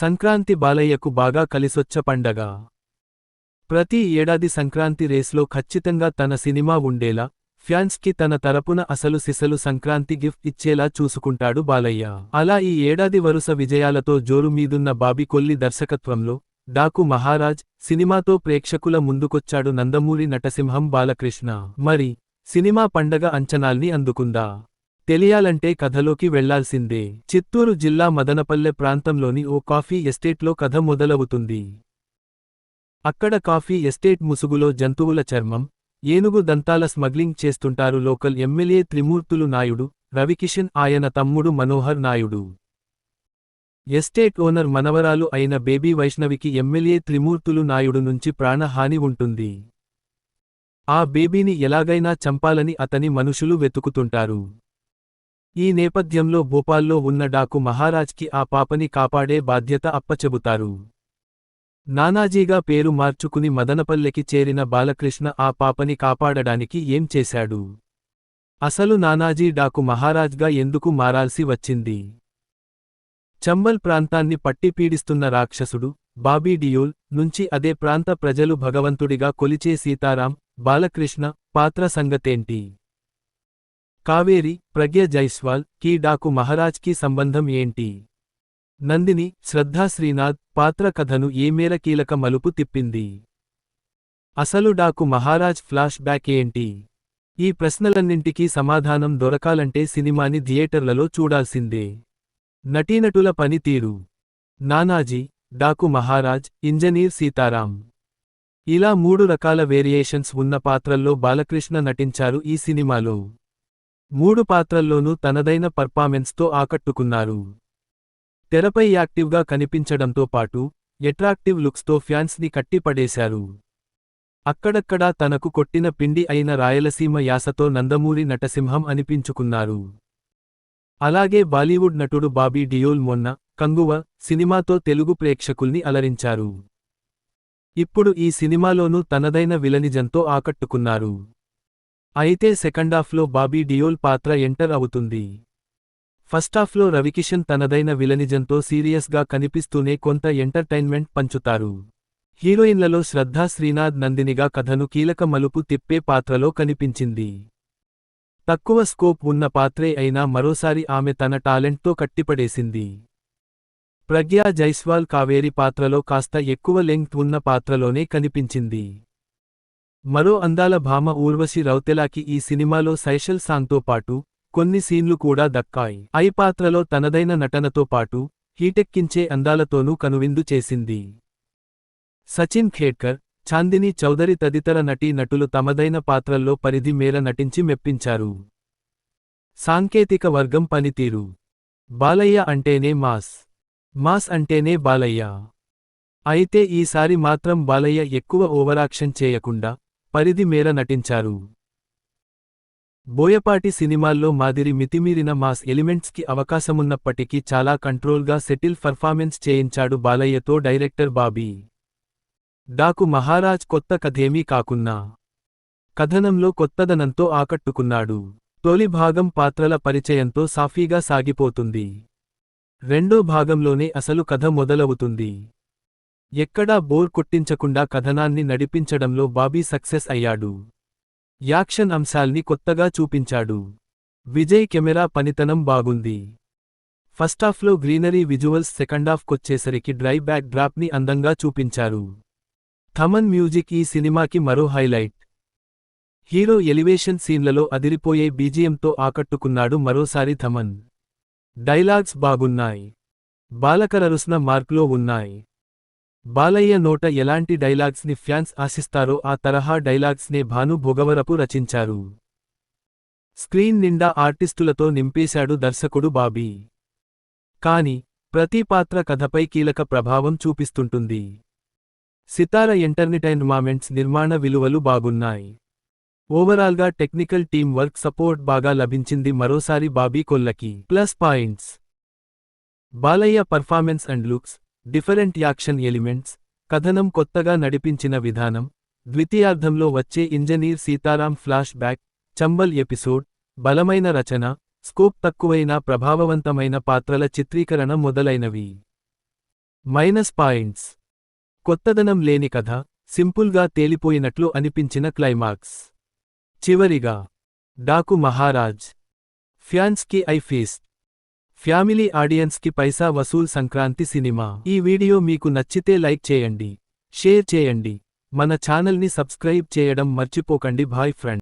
సంక్రాంతి బాలయ్యకు బాగా కలిసొచ్చ పండగ. ప్రతి ఏడాది సంక్రాంతి రేస్లో ఖచ్చితంగా తన సినిమా ఉండేలా ఫ్యాన్స్కి తన తరపున అసలు సిసలు సంక్రాంతి గిఫ్ట్ ఇచ్చేలా చూసుకుంటాడు బాలయ్య. అలా ఈ ఏడాది వరుస విజయాలతో జోరు మీదున్న బాబీ కొల్లి దర్శకత్వంలో డాకు మహారాజ్ సినిమాతో ప్రేక్షకుల ముందుకొచ్చాడు నందమూరి నటసింహం బాలకృష్ణ. మరి సినిమా పండగ అంచనాల్ని అందుకుందా? తెలియాలంటే కథలోకి వెళ్ళాల్సిందే. చిత్తూరు జిల్లా మదనపల్లె ప్రాంతంలోని ఓ కాఫీ ఎస్టేట్లో కథ మొదలవుతుంది. అక్కడ కాఫీ ఎస్టేట్ ముసుగులో జంతువుల చర్మం ఏనుగు దంతాల స్మగ్లింగ్ చేస్తుంటారు లోకల్ ఎమ్మెల్యే త్రిమూర్తులు నాయుడు రవికిషన్ ఆయన తమ్ముడు మనోహర్ నాయుడు. ఎస్టేట్ ఓనర్ మనవరాలు అయిన బేబీ వైష్ణవికి ఎమ్మెల్యే త్రిమూర్తులు నాయుడు నుంచి ప్రాణహాని ఉంటుంది. ఆ బేబీని ఎలాగైనా చంపాలని అతని మనుషులు వెతుకుతుంటారు. ఈ నేపథ్యంలో భోపాల్లో ఉన్న డాకు మహారాజ్కి ఆ పాపని కాపాడే బాధ్యత అప్పచెబుతారు. నానాజీగా పేరు మార్చుకుని మదనపల్లెకి చేరిన బాలకృష్ణ ఆ పాపని కాపాడడానికి ఏం చేశాడు? అసలు నానాజీ డాకు మహారాజ్గా ఎందుకు మారాల్సి వచ్చింది? చంబల్ ప్రాంతాన్ని పట్టి పీడిస్తున్న రాక్షసుడు బాబీ డియోల్ నుంచి అదే ప్రాంత ప్రజలు భగవంతుడిగా కొలిచే సీతారాం బాలకృష్ణ పాత్ర సంగతేంటి? కావేరి ప్రజ్ఞ జైస్వాల్ కీ డాకు మహారాజ్కి సంబంధం ఏంటి? నందిని శ్రద్ధా శ్రీనాథ్ పాత్ర కథను ఏ మేర కీలక మలుపు తిప్పింది? అసలు డాకు మహారాజ్ ఫ్లాష్ బ్యాక్ ఏంటి? ఈ ప్రశ్నలన్నింటికీ సమాధానం దొరకాలంటే సినిమాని థియేటర్లలో చూడాల్సిందే. నటీనటుల పనితీరు. నానాజీ డాకు మహారాజ్ ఇంజనీర్ సీతారాం. ఇలా మూడు రకాల వేరియేషన్స్ ఉన్న పాత్రల్లో బాలకృష్ణ నటించారు ఈ సినిమాలో. మూడు పాత్రల్లోనూ తనదైన పర్ఫార్మెన్స్తో ఆకట్టుకున్నారు. తెరపై యాక్టివ్గా కనిపించడంతో పాటు ఎట్రాక్టివ్ లుక్స్తో ఫ్యాన్స్ని కట్టిపడేశారు. అక్కడక్కడా తనకు కొట్టిన పిండి అయిన రాయలసీమ యాసతో నందమూరి నటసింహం అనిపించుకున్నారు. అలాగే బాలీవుడ్ నటుడు బాబీ డియోల్ మొన్న కంగువ సినిమాతో తెలుగు ప్రేక్షకుల్ని అలరించారు. ఇప్పుడు ఈ సినిమాలోనూ తనదైన విలనిజంతో ఆకట్టుకున్నారు. అయితే సెకండాఫ్లో బాబీ డియోల్ పాత్ర ఎంటర్ అవుతుంది. ఫస్టాఫ్లో రవికిషన్ తనదైన విలనిజంతో సీరియస్గా కనిపిస్తూనే కొంత ఎంటర్టైన్మెంట్ పంచుతారు. హీరోయిన్లలో శ్రద్ధా శ్రీనాథ్ నందినిగా కథను కీలక మలుపు తిప్పే పాత్రలో కనిపించింది. తక్కువ స్కోప్ ఉన్న పాత్రే అయినా మరోసారి ఆమె తన టాలెంట్తో కట్టిపడేసింది. ప్రగ్యా జైస్వాల్ కావేరి పాత్రలో కాస్త ఎక్కువ లెంగ్త్ ఉన్న పాత్రలోనే కనిపించింది. మరో అందాల భామ ఊర్వశి రౌతెలాకి ఈ సినిమాలో సైషల్ సాంగ్తో పాటు కొన్ని సీన్లు కూడా దక్కాయి. ఐ పాత్రలో తనదైన నటనతో పాటు హీటెక్కించే అందాలతోనూ కనువిందు చేసింది. సచిన్ ఖేడ్కర్ చాందిని చౌదరి తదితర నటీ నటులు తమదైన పాత్రల్లో పరిధి మేర నటించి మెప్పించారు. సాంకేతిక వర్గం పనితీరు. బాలయ్య అంటేనే మాస్. మాస్ అంటేనే బాలయ్య. అయితే ఈసారి మాత్రం బాలయ్య ఎక్కువ ఓవరాక్షన్ చేయకుండా పరిధి మేర నటించారు. బోయపాటి సినిమాల్లో మాదిరి మితిమీరిన మాస్ ఎలిమెంట్స్కి అవకాశమున్నప్పటికీ చాలా కంట్రోల్గా సెటిల్ పర్ఫార్మెన్స్ చేయించాడు బాలయ్యతో డైరెక్టర్ బాబీ. డాకు మహారాజ్ కొత్త కథేమీ కాకున్నా. కథనంలో కొత్తదనంతో ఆకట్టుకున్నాడు. తొలి భాగం పాత్రల పరిచయంతో సాఫీగా సాగిపోతుంది. రెండో భాగంలోనే అసలు కథ మొదలవుతుంది. ఎక్కడా బోర్ కొట్టించకుండా కథనాన్ని నడిపించడంలో బాబీ సక్సెస్ అయ్యాడు. యాక్షన్ అంశాల్ని కొత్తగా చూపించాడు. విజయ్ కెమెరా పనితనం బాగుంది. ఫస్టాఫ్లో గ్రీనరీ విజువల్స్ సెకండాఫ్కొచ్చేసరికి డ్రై బ్యాక్ డ్రాప్ని అందంగా చూపించారు. థమన్ మ్యూజిక్ ఈ సినిమాకి మరో హైలైట్. హీరో ఎలివేషన్ సీన్లలో అదిరిపోయే బీజియంతో ఆకట్టుకున్నాడు మరోసారి థమన్. డైలాగ్స్ బాగున్నాయి. బాలకరరుస్న మార్కులో ఉన్నాయి. బాలయ్య నోట ఎలాంటి డైలాగ్స్ని ఫ్యాన్స్ ఆశిస్తారో ఆ తరహా డైలాగ్స్ నే భాను భోగవరపు రచించారు. స్క్రీన్ నిండా ఆర్టిస్టులతో నింపేశాడు దర్శకుడు బాబీ. కాని ప్రతి పాత్ర కథపై కీలక ప్రభావం చూపిస్తుంటుంది. సితార ఎంటర్టైన్మెంట్స్ నిర్మాణ విలువలు బాగున్నాయి. ఓవరాల్గా టెక్నికల్ టీం వర్క్ సపోర్ట్ బాగా లభించింది మరోసారి Bobby కొల్లకి. Plus points. Balayya performance and looks. Different action elements కథనం కొత్తగా నడిపించిన విధానం ద్వితీయార్ధంలో వచ్చే engineer Sitaram flashback Chambal episode బలమైన రచన స్కోప్ తక్కువైన ప్రభావవంతమైన పాత్రల చిత్రీకరణ మొదలైనవి. Minus points. కొత్తదనం లేని కథ సింపుల్గా తేలిపోయినట్లు అనిపించిన క్లైమాక్స్. చివరిగా. డాకు మహారాజ్. ఫ్యాన్స్కి ఐ ఫీస్ట్. ఫ్యామిలీ ఆడియన్స్కి పైసా వసూల్ సంక్రాంతి సినిమా. ఈ వీడియో మీకు నచ్చితే లైక్ చేయండి షేర్ చేయండి. మన ఛానల్ని సబ్స్క్రైబ్ చేయడం మర్చిపోకండి. Bye friend.